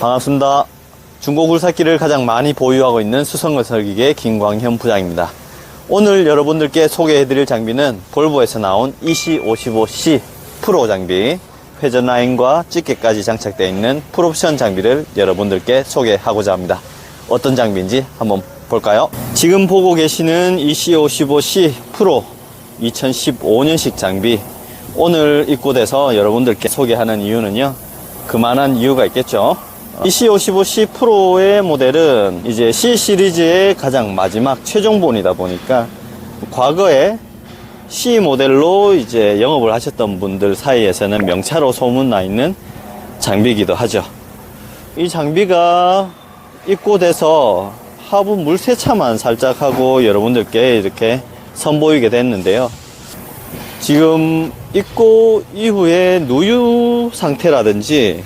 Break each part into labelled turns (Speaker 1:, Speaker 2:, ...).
Speaker 1: 반갑습니다. 중고 굴삭기를 가장 많이 보유하고 있는 수성글 설기계 김광현 부장입니다. 오늘 여러분들께 소개해드릴 장비는 볼보에서 나온 EC55C 프로 장비, 회전 라인과 집게까지 장착되어 있는 풀옵션 장비를 여러분들께 소개하고자 합니다. 어떤 장비인지 한번 볼까요? 지금 보고 계시는 EC55C 프로 2015년식 장비 오늘 입고돼서 여러분들께 소개하는 이유는요 그만한 이유가 있겠죠 EC55C 프로의 모델은 이제 C 시리즈의 가장 마지막 최종본이다 보니까 과거에 C 모델로 이제 영업을 하셨던 분들 사이에서는 명차로 소문나 있는 장비이기도 하죠 이 장비가 입고돼서 하부 물 세차만 살짝 하고 여러분들께 이렇게 선보이게 됐는데요. 지금 입고 이후에 누유 상태라든지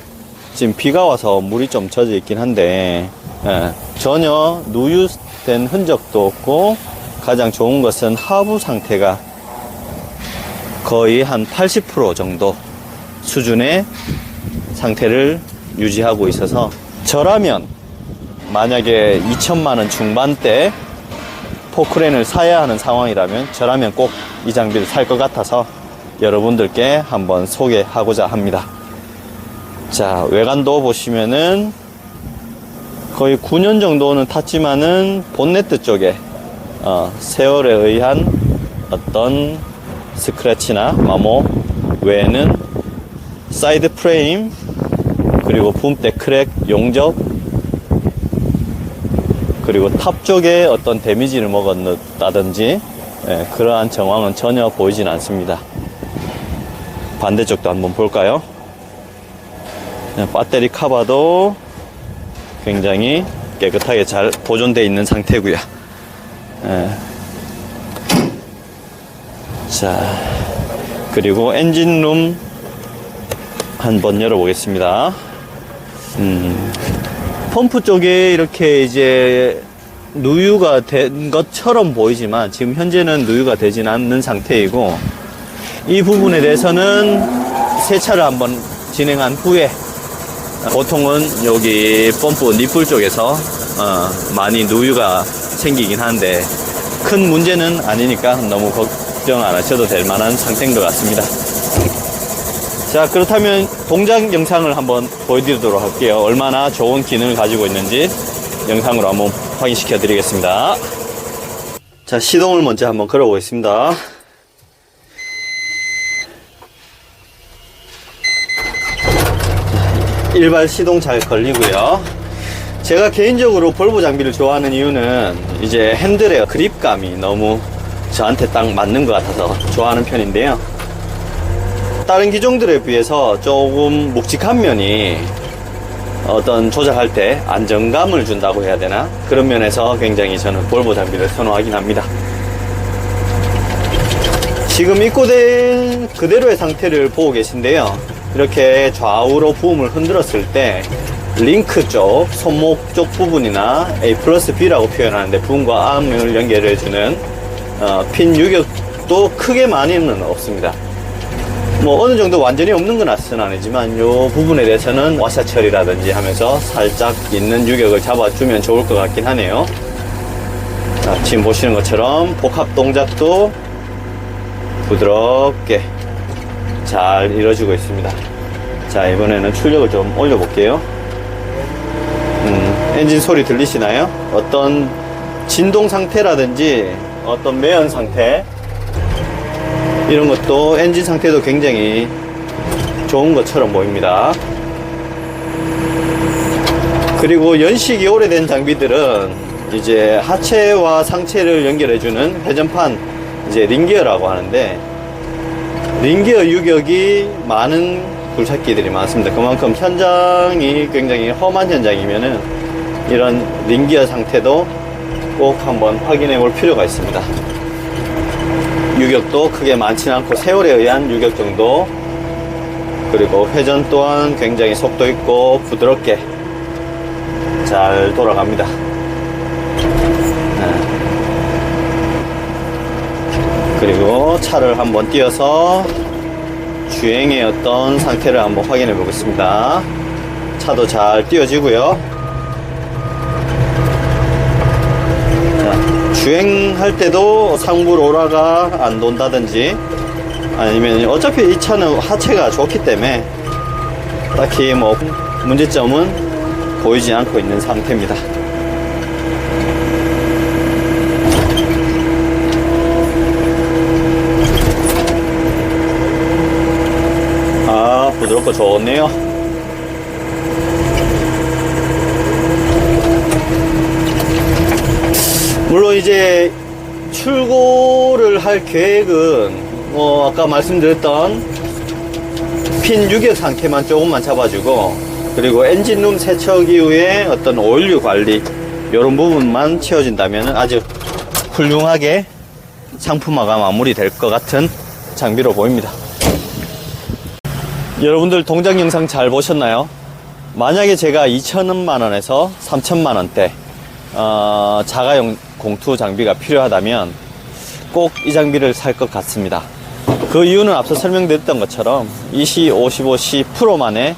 Speaker 1: 지금 비가 와서 물이 좀 젖어 있긴 한데 예, 전혀 누유된 흔적도 없고 가장 좋은 것은 하부 상태가 거의 한 80% 정도 수준의 상태를 유지하고 있어서 저라면 만약에 2천만원 중반대 포크레인을 사야 하는 상황이라면 저라면 꼭 이 장비를 살 것 같아서 여러분들께 한번 소개하고자 합니다. 자, 외관도 보시면은 거의 9년 정도는 탔지만은 본네트 쪽에 어, 세월에 의한 어떤 스크래치나 마모 외에는 사이드 프레임 그리고 붐대 크랙 용접 그리고 탑 쪽에 어떤 데미지를 먹었다든지 예, 그러한 정황은 전혀 보이진 않습니다. 반대쪽도 한번 볼까요? 예, 배터리 카바도 굉장히 깨끗하게 잘 보존되어 있는 상태고요. 예. 자, 그리고 엔진룸 한번 열어보겠습니다. 음, 펌프 쪽에 이렇게 이제 누유가 된 것처럼 보이지만 지금 현재는 누유가 되진 않는 상태이고 이 부분에 대해서는 세차를 한번 진행한 후에 보통은 여기 펌프 니플 쪽에서 어, 많이 누유가 생기긴 하는데 큰 문제는 아니니까 너무 걱정 안 하셔도 될 만한 상태인 것 같습니다. 자 그렇다면 동작 영상을 한번 보여드리도록 할게요. 얼마나 좋은 기능을 가지고 있는지 영상으로 한번 확인시켜 드리겠습니다. 자 시동을 먼저 한번 걸어 보겠습니다 일발 시동 잘 걸리고요. 제가 개인적으로 볼보 장비를 좋아하는 이유는 이제 핸들의 그립감이 너무 저한테 딱 맞는 것 같아서 좋아하는 편인데요. 다른 기종들에 비해서 조금 묵직한 면이 어떤 조작할 때 안정감을 준다고 해야 되나? 그런 면에서 굉장히 저는 볼보 장비를 선호하긴 합니다. 지금 입고된 그대로의 상태를 보고 계신데요 이렇게 좌우로 부음을 흔들었을 때 링크 쪽 손목 쪽 부분이나 A 플러스 B라고 표현하는데 부음과 암을 연결해주는 어, 핀 유격도 크게 많이는 없습니다. 뭐 어느 정도 완전히 없는 건 아니지만 요 부분에 대해서는 와샤 처리라든지 하면서 살짝 있는 유격을 잡아주면 좋을 것 같긴 하네요. 자, 지금 보시는 것처럼 복합 동작도 부드럽게 잘 이루어지고 있습니다 자 이번에는 출력을 좀 올려 볼게요 음, 엔진 소리 들리시나요? 어떤 진동 상태라든지 어떤 매연 상태 이런 것도 엔진 상태도 굉장히 좋은 것처럼 보입니다. 그리고 연식이 오래된 장비들은 이제 하체와 상체를 연결해주는 회전판 이제 링기어라고 하는데 링기어 유격이 많은 굴착기들이 많습니다. 그만큼 현장이 굉장히 험한 현장이면은 이런 링기어 상태도 꼭 한번 확인해 볼 필요가 있습니다. 유격도 크게 많지는 않고 세월에 의한 유격 정도 그리고 회전 또한 굉장히 속도 있고 부드럽게 잘 돌아갑니다 그리고 차를 한번 띄어서 주행의 어떤 상태를 한번 확인해 보겠습니다 차도 잘 띄워지고요. 자, 주행할 때도 상부 로라가 안 돈다든지 아니면 어차피 이 차는 하체가 좋기 때문에 딱히 뭐 문제점은 보이지 않고 있는 상태입니다. 아, 부드럽고 좋네요. 물론 이제 출고를 할 계획은 뭐 아까 말씀드렸던 핀 유격 상태만 조금만 잡아주고 그리고 엔진룸 세척 이후에 어떤 오일류 관리 이런 부분만 채워진다면 아주 훌륭하게 상품화가 마무리될 것 같은 장비로 보입니다. 여러분들 동작 영상 잘 보셨나요? 만약에 제가 2천만 원에서 3천만 원대 어, 자가용 공투 장비가 필요하다면 꼭 이 장비를 살 것 같습니다. 그 이유는 앞서 설명드렸던 것처럼 20, 55C 프로만의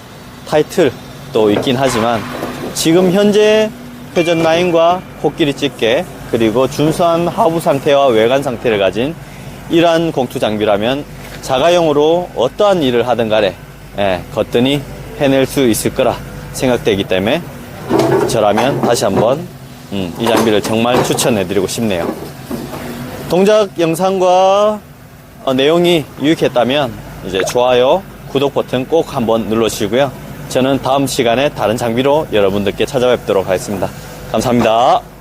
Speaker 1: 타이틀도 있긴 하지만 지금 현재 회전 라인과 코끼리 집게 그리고 준수한 하부 상태와 외관 상태를 가진 이러한 공투 장비라면 자가용으로 어떠한 일을 하든 간에 예, 거뜬히 해낼 수 있을 거라 생각되기 때문에 저라면 다시 한번 음, 이 장비를 정말 추천해 드리고 싶네요. 동작 영상과 어, 내용이 유익했다면 이제 좋아요, 구독 버튼 꼭 한번 눌러주시고요. 저는 다음 시간에 다른 장비로 여러분들께 찾아뵙도록 하겠습니다. 감사합니다.